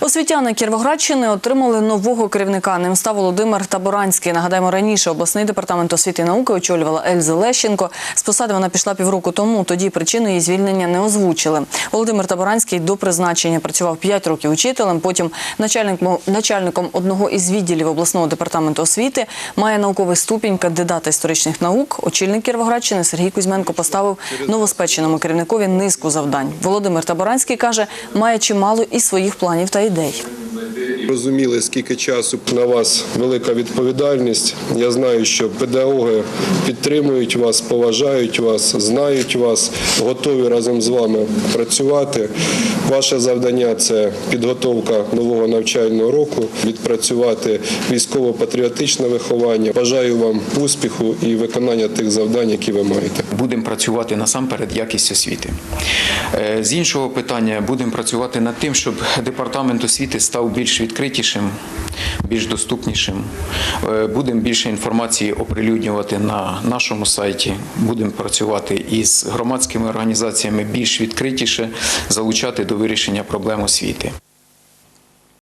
Освітяни Кіровоградщини отримали нового керівника. Ним став Володимир Таборанський. Нагадаємо, раніше обласний департамент освіти і науки очолювала Ельза Лещенко. З посади вона пішла півроку тому. Тоді причину її звільнення не озвучили. Володимир Таборанський до призначення працював 5 років учителем. Потім начальником, начальником одного із відділів обласного департаменту освіти має науковий ступінь кандидата історичних наук. Очільник Кіровоградщини Сергій Кузьменко поставив новоспеченому керівникові низку завдань. Володимир Таборанський каже, має чимало і своїх планів та ідей. Розуміли, скільки часу на вас велика відповідальність. Я знаю, що педагоги підтримують вас, поважають вас, знають вас, готові разом з вами працювати. Ваше завдання це підготовка нового навчального року, відпрацювати військово-патріотичне виховання. Бажаю вам успіху і виконання тих завдань, які ви маєте. Будемо працювати насамперед якість освіти. Е, З іншого питання будемо працювати над тим, щоб департамент освіти став більш відкритішим, більш доступнішим. Е, Будемо більше інформації оприлюднювати на нашому сайті. Будемо працювати із громадськими організаціями більш відкритіше, залучати до вирішення проблем освіти.